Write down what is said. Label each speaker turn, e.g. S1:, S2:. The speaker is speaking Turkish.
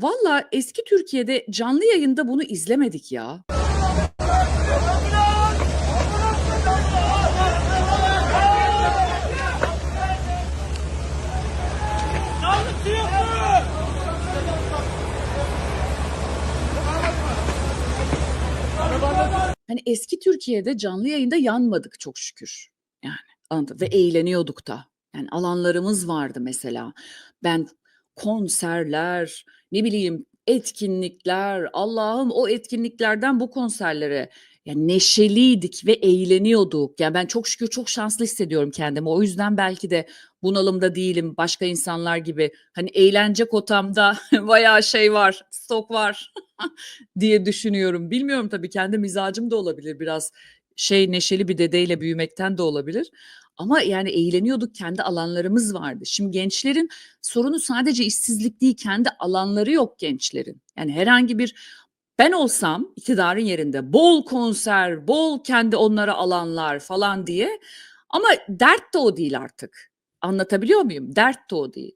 S1: Valla eski Türkiye'de canlı yayında bunu izlemedik ya. Hani eski Türkiye'de canlı yayında yanmadık çok şükür. Yani anladın ve eğleniyorduk da. Yani alanlarımız vardı mesela. Ben konserler, ne bileyim etkinlikler, Allah'ım o etkinliklerden bu konserlere yani neşeliydik ve eğleniyorduk. Yani ben çok şükür çok şanslı hissediyorum kendimi. O yüzden belki de bunalımda değilim başka insanlar gibi. Hani eğlence kotamda bayağı şey var, stok var diye düşünüyorum. Bilmiyorum tabii kendi mizacım da olabilir biraz şey neşeli bir dedeyle büyümekten de olabilir. Ama yani eğleniyorduk, kendi alanlarımız vardı. Şimdi gençlerin sorunu sadece işsizlik değil, kendi alanları yok gençlerin. Yani herhangi bir ben olsam iktidarın yerinde bol konser, bol kendi onlara alanlar falan diye ama dert de o değil artık. Anlatabiliyor muyum? Dert de o değil.